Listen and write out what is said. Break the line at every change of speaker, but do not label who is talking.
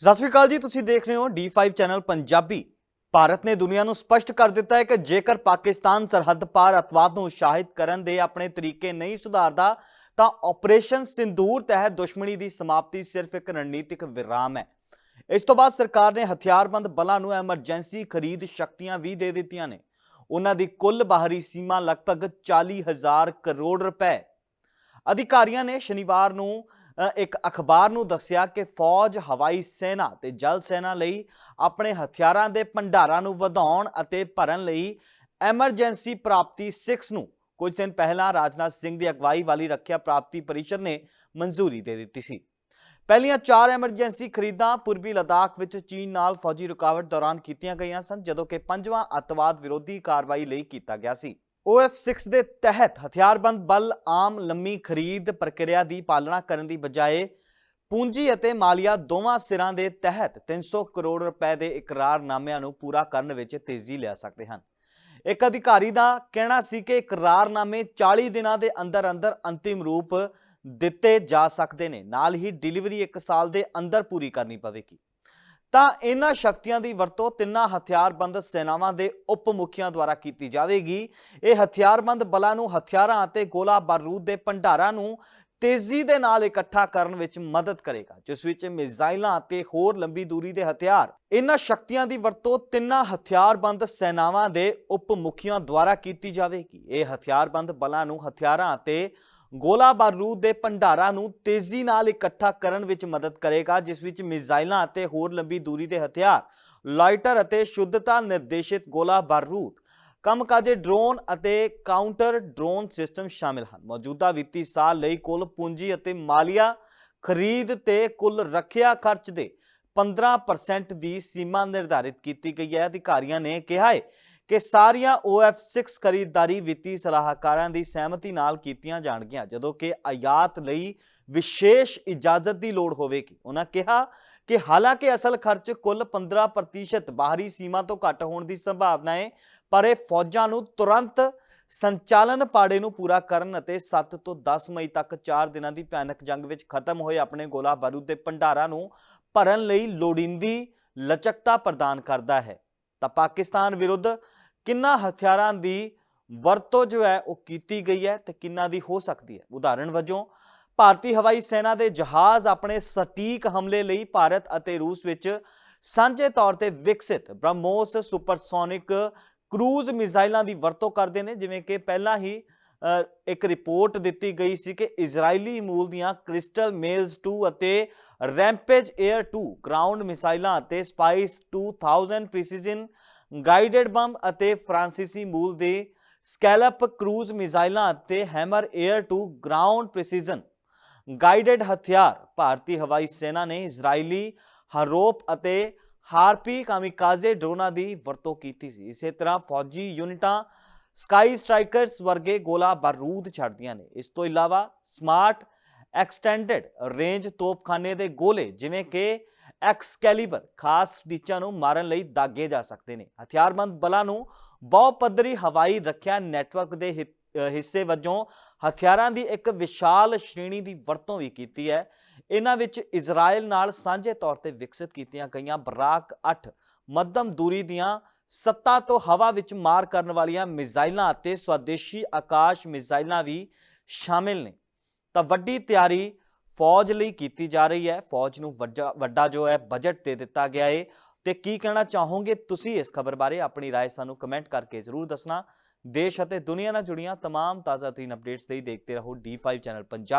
ਸਤਿ ਸ਼੍ਰੀ ਅਕਾਲ ਜੀ, ਤੁਸੀਂ ਦੇਖ ਰਹੇ ਹੋ D5 ਚੈਨਲ ਪੰਜਾਬੀ। ਭਾਰਤ ਨੇ ਦੁਨੀਆ ਨੂੰ ਸਪਸ਼ਟ ਕਰ ਦਿੱਤਾ ਹੈ ਕਿ ਜੇਕਰ ਪਾਕਿਸਤਾਨ ਸਰਹੱਦ ਪਾਰ ਅਤਵਾਦ ਨੂੰ ਉਤਸ਼ਾਹਿਤ ਕਰਨ ਦੇ ਆਪਣੇ ਤਰੀਕੇ ਨਹੀਂ ਸੁਧਾਰਦਾ, ਤਾਂ ਆਪਰੇਸ਼ਨ ਸਿੰਦੂਰ ਤਹਿਤ ਦੁਸ਼ਮਣੀ ਦੀ ਸਮਾਪਤੀ ਸਿਰਫ ਇੱਕ ਰਣਨੀਤਿਕ ਵਿਰਾਮ ਹੈ। ਇਸ ਤੋਂ ਬਾਅਦ ਸਰਕਾਰ ਨੇ ਹਥਿਆਰਬੰਦ ਬਲਾਂ ਨੂੰ ਐਮਰਜੈਂਸੀ ਖਰੀਦ ਸ਼ਕਤੀਆਂ ਵੀ ਦੇ ਦਿੱਤੀਆਂ ਨੇ। ਉਹਨਾਂ ਦੀ ਕੁੱਲ ਬਾਹਰੀ ਸੀਮਾ ਲਗਭਗ 40000 ਕਰੋੜ ਰੁਪਏ। ਅਧਿਕਾਰੀਆਂ ਨੇ ਸ਼ਨੀਵਾਰ ਨੂੰ ਇੱਕ ਅਖਬਾਰ ਨੂੰ ਦੱਸਿਆ ਕਿ ਫੌਜ, ਹਵਾਈ ਸੈਨਾ ਤੇ ਜਲ ਸੈਨਾ ਲਈ ਆਪਣੇ ਹਥਿਆਰਾਂ ਦੇ ਭੰਡਾਰਾਂ ਨੂੰ ਵਧਾਉਣ ਅਤੇ ਭਰਨ ਲਈ ਐਮਰਜੈਂਸੀ ਪ੍ਰਾਪਤੀ 6 ਨੂੰ ਕੁਝ ਦਿਨ ਪਹਿਲਾਂ ਰਾਜਨਾਥ ਸਿੰਘ ਦੀ ਅਗਵਾਈ ਵਾਲੀ ਰੱਖਿਆ ਪ੍ਰਾਪਤੀ ਪਰਿਸ਼ਦ ਨੇ ਮਨਜ਼ੂਰੀ ਦੇ ਦਿੱਤੀ ਸੀ। ਪਹਿਲੀਆਂ ਚਾਰ ਐਮਰਜੈਂਸੀ ਖਰੀਦਾਂ ਪੂਰਬੀ ਲਦਾਖ ਵਿੱਚ ਚੀਨ ਨਾਲ ਫੌਜੀ ਰੁਕਾਵਟ ਦੌਰਾਨ ਕੀਤੀਆਂ ਗਈਆਂ ਸਨ, ਜਦੋਂ ਕਿ ਪੰਜਵਾਂ ਅੱਤਵਾਦ ਵਿਰੋਧੀ ਕਾਰਵਾਈ ਲਈ ਕੀਤਾ ਗਿਆ ਸੀ। OF6 ਦੇ ਤਹਿਤ ਹਥਿਆਰਬੰਦ ਬਲ, ਆਮ ਲੰਮੀ ਖਰੀਦ ਪ੍ਰਕਿਰਿਆ ਦੀ ਪਾਲਣਾ ਕਰਨ ਦੀ ਬਜਾਏ ਪੂੰਜੀ ਅਤੇ ਮਾਲੀਆ ਦੋਵਾਂ ਸਿਰਾਂ ਦੇ ਤਹਿਤ 300 ਕਰੋੜ ਰੁਪਏ ਦੇ ਇਕਰਾਰਨਾਮਿਆਂ ਨੂੰ ਪੂਰਾ ਕਰਨ ਵਿੱਚ ਤੇਜ਼ੀ ਲਿਆ ਸਕਦੇ ਹਨ। ਇੱਕ ਅਧਿਕਾਰੀ ਦਾ ਕਹਿਣਾ ਸੀ ਕਿ ਇਕਰਾਰਨਾਮੇ 40 ਦਿਨਾਂ ਦੇ ਅੰਦਰ ਅੰਦਰ ਅੰਤਿਮ ਰੂਪ ਦਿੱਤੇ ਜਾ ਸਕਦੇ ਨੇ। ਨਾਲ ਹੀ ਡਿਲੀਵਰੀ 1 ਸਾਲ ਦੇ ਅੰਦਰ ਪੂਰੀ ਕਰਨੀ ਪਵੇਗੀ। ਤਾਂ ਇਹਨਾਂ ਸ਼ਕਤੀਆਂ ਦੀ ਵਰਤੋਂ ਤਿੰਨਾਂ ਹਥਿਆਰਬੰਦ ਸੈਨਾਵਾਂ ਦੇ ਉਪ ਮੁਖੀਆਂ ਦੁਆਰਾ ਕੀਤੀ ਜਾਵੇਗੀ। ਇਹ ਹਥਿਆਰਬੰਦ ਬਲਾਂ ਨੂੰ ਹਥਿਆਰਾਂ ਅਤੇ ਗੋਲਾ ਬਾਰੂਦ ਦੇ ਭੰਡਾਰਾਂ ਨੂੰ ਤੇਜ਼ੀ ਦੇ ਨਾਲ ਇਕੱਠਾ ਕਰਨ ਵਿੱਚ ਮਦਦ ਕਰੇਗਾ, ਜਿਸ ਵਿੱਚ ਮਿਜ਼ਾਈਲਾਂ ਅਤੇ ਹੋਰ ਲੰਬੀ ਦੂਰੀ ਦੇ ਹਥਿਆਰ। ਇਹਨਾਂ ਸ਼ਕਤੀਆਂ ਦੀ ਵਰਤੋਂ ਤਿੰਨਾਂ ਹਥਿਆਰਬੰਦ ਸੈਨਾਵਾਂ ਦੇ ਉਪ ਮੁਖੀਆਂ ਦੁਆਰਾ ਕੀਤੀ ਜਾਵੇਗੀ। ਇਹ ਹਥਿਆਰਬੰਦ ਬਲਾਂ ਨੂੰ ਹਥਿਆਰਾਂ ਅਤੇ ਗੋਲਾ ਬਾਰੂਦ ਦੇ ਭੰਡਾਰਾਂ ਨੂੰ ਤੇਜ਼ੀ ਨਾਲ ਇਕੱਠਾ ਕਰਨ ਵਿੱਚ ਮਦਦ ਕਰੇਗਾ, ਜਿਸ ਵਿੱਚ ਮਿਜ਼ਾਈਲਾਂ ਅਤੇ ਹੋਰ ਲੰਬੀ ਦੂਰੀ ਦੇ ਹਥਿਆਰ, ਲਾਈਟਰ ਅਤੇ ਸ਼ੁੱਧਤਾ ਨਿਰਦੇਸ਼ਿਤ ਗੋਲਾ ਬਾਰੂਦ, ਕੰਮਕਾਜੀ ਡਰੋਨ ਅਤੇ ਕਾਊਂਟਰ ਡਰੋਨ ਸਿਸਟਮ ਸ਼ਾਮਿਲ ਹਨ। ਮੌਜੂਦਾ ਵਿੱਤੀ ਸਾਲ ਲਈ ਕੁੱਲ ਪੂੰਜੀ ਅਤੇ ਮਾਲੀਆ ਖਰੀਦ ਤੇ ਕੁੱਲ ਰੱਖਿਆ ਖਰਚ ਦੇ 15% ਦੀ ਸੀਮਾ ਨਿਰਧਾਰਿਤ ਕੀਤੀ ਗਈ ਹੈ। ਅਧਿਕਾਰੀਆਂ ਨੇ ਕਿਹਾ ਹੈ ਕਿ ਸਾਰੀਆਂ OF6 ਖਰੀਦਦਾਰੀ ਵਿੱਤੀ ਸਲਾਹਕਾਰਾਂ ਦੀ ਸਹਿਮਤੀ ਨਾਲ ਕੀਤੀਆਂ ਜਾਣਗੀਆਂ, ਜਦੋਂ ਕਿ ਆਯਾਤ ਲਈ ਵਿਸ਼ੇਸ਼ ਇਜਾਜ਼ਤ ਦੀ ਲੋੜ ਹੋਵੇਗੀ। ਉਹਨਾਂ ਕਿਹਾ ਕਿ ਹਾਲਾਂਕਿ ਅਸਲ ਖਰਚ ਕੁੱਲ 15% ਬਾਹਰੀ ਸੀਮਾ ਤੋਂ ਘੱਟ ਹੋਣ ਦੀ ਸੰਭਾਵਨਾ ਹੈ, ਪਰ ਇਹ ਫੌਜਾਂ ਨੂੰ ਤੁਰੰਤ ਸੰਚਾਲਨ ਪਾੜੇ ਨੂੰ ਪੂਰਾ ਕਰਨ ਅਤੇ 7 ਤੋਂ 10 ਮਈ ਤੱਕ 4 ਦਿਨਾਂ ਦੀ ਭਿਆਨਕ ਜੰਗ ਵਿੱਚ ਖਤਮ ਹੋਏ ਆਪਣੇ ਗੋਲਾ ਬਾਰੂਦ ਦੇ ਭੰਡਾਰਾਂ ਨੂੰ ਭਰਨ ਲਈ ਲੋੜੀਂਦੀ ਲਚਕਤਾ ਪ੍ਰਦਾਨ ਕਰਦਾ ਹੈ। ਤਾਂ ਪਾਕਿਸਤਾਨ ਵਿਰੁੱਧ ਕਿੰਨਾ ਹਥਿਆਰਾਂ ਦੀ ਵਰਤੋਂ ਜੋ ਹੈ ਉਹ ਕੀਤੀ ਗਈ ਹੈ ਤੇ ਕਿੰਨਾ ਦੀ ਹੋ ਸਕਦੀ ਹੈ? ਉਦਾਹਰਣ ਵਜੋਂ, ਭਾਰਤੀ ਹਵਾਈ ਸੈਨਾ ਦੇ ਜਹਾਜ਼ ਆਪਣੇ ਸਟੀਕ ਹਮਲੇ ਲਈ ਭਾਰਤ ਅਤੇ ਰੂਸ ਵਿੱਚ ਸਾਂਝੇ ਤੌਰ ਤੇ ਵਿਕਸਿਤ ਬ੍ਰਹਮੋਸ ਸੁਪਰਸੋਨਿਕ ਕਰੂਜ਼ ਮਿਜ਼ਾਈਲਾਂ ਦੀ ਵਰਤੋਂ ਕਰਦੇ ਨੇ, ਜਿਵੇਂ ਕਿ ਪਹਿਲਾਂ ਹੀ ਇੱਕ ਰਿਪੋਰਟ ਦਿੱਤੀ ਗਈ ਸੀ ਕਿ ਇਜ਼ਰਾਈਲੀ ਮੂਲ ਦੀਆਂ ਕ੍ਰਿਸਟਲ ਮੇਲਸ 2 ਅਤੇ ਰੈਂਪੇਜ 에ਅਰ 2 ਗਰਾਊਂਡ ਮਿਸਾਈਲਾਂ ਅਤੇ ਸਪਾਈਸ 2000 ਪ੍ਰੀਸੀਜਨ, ਗਾਈਡਡ ਬੰਬ ਅਤੇ ਫ੍ਰਾਂਸੀਸੀ ਮੂਲ ਦੇ ਸਕੈਲਪ ਕਰੂਜ਼ ਮਿਜ਼ਾਈਲਾਂ ਅਤੇ HAMMER air 2 ground precision. Guided ਹਥਿਆਰ, ਭਾਰਤੀ ਹਵਾਈ ਸੈਨਾ ਨੇ ਇਜ਼ਰਾਈਲੀ ਹਰੋਪ ਅਤੇ ਹਾਰਪੀ ਕਾਮਿਕਾਜ਼ੇ ਡਰੋਨਾਂ ਦੀ ਵਰਤੋਂ ਕੀਤੀ ਸੀ। ਇਸੇ ਤਰ੍ਹਾਂ ਫੌਜੀ ਯੂਨਿਟਾਂ ਸਕਾਈ ਸਟ੍ਰਾਈਕਰਸ ਵਰਗੇ ਗੋਲਾ ਬਾਰੂਦ ਛੱਡਦੀਆਂ ਨੇ। ਇਸ ਤੋਂ ਇਲਾਵਾ ਸਮਾਰਟ ਐਕਸਟੈਂਡਡ ਰੇਂਜ ਤੋਪਖਾਨੇ ਦੇ ਗੋਲੇ ਜਿਵੇਂ ਕਿ ਐਕਸਕੈਲੀਬਰ ਖਾਸ ਟੀਚਾਂ ਨੂੰ ਮਾਰਨ ਲਈ ਦਾਗੇ ਜਾ ਸਕਦੇ ਨੇ। ਹਥਿਆਰਬੰਦ ਬਲਾਂ ਨੂੰ ਬਹੁ ਪੱਧਰੀ ਹਵਾਈ ਰੱਖਿਆ ਨੈਟਵਰਕ ਦੇ ਹਿ- ਹਿੱਸੇ ਵਜੋਂ ਹਥਿਆਰਾਂ ਦੀ ਇੱਕ ਵਿਸ਼ਾਲ ਸ਼੍ਰੇਣੀ ਦੀ ਵਰਤੋਂ ਵੀ ਕੀਤੀ ਹੈ। ਇਹਨਾਂ ਵਿੱਚ ਇਜ਼ਰਾਈਲ ਨਾਲ ਸਾਂਝੇ ਤੌਰ ਤੇ ਵਿਕਸਿਤ ਕੀਤੀਆਂ ਗਈਆਂ ਬਰਾਕ 8 ਮੱਧਮ ਦੂਰੀ ਦੀਆਂ ਸੱਤਾ ਤੋਂ ਹਵਾ ਵਿੱਚ ਮਾਰ ਕਰਨ ਵਾਲੀਆਂ ਮਿਜ਼ਾਈਲਾਂ ਅਤੇ ਸਵਦੇਸ਼ੀ ਆਕਾਸ਼ ਮਿਜ਼ਾਈਲਾਂ ਵੀ ਸ਼ਾਮਿਲ ਨੇ ਤਾਂ ਵੱਡੀ ਤਿਆਰੀ ਫੌਜ ਲਈ ਕੀਤੀ ਜਾ ਰਹੀ ਹੈ ਫੌਜ ਨੂੰ ਵੱਡਾ ਵੱਡਾ ਜੋ ਹੈ ਬਜਟ ਦੇ ਦਿੱਤਾ ਗਿਆ ਹੈ ਤੇ ਕੀ ਕਹਿਣਾ ਚਾਹੋਗੇ ਤੁਸੀਂ ਇਸ ਖਬਰ ਬਾਰੇ ਆਪਣੀ رائے ਸਾਨੂੰ ਕਮੈਂਟ ਕਰਕੇ ਜ਼ਰੂਰ ਦੱਸਣਾ ਦੇਸ਼ ਅਤੇ ਦੁਨੀਆ ਨਾਲ ਜੁੜੀਆਂ तमाम ਤਾਜ਼ਾ ਤਰੀਨ ਅਪਡੇਟਸ ਲਈ ਦੇਖਦੇ ਰਹੋ D5 ਚੈਨਲ ਪੰਜਾਬ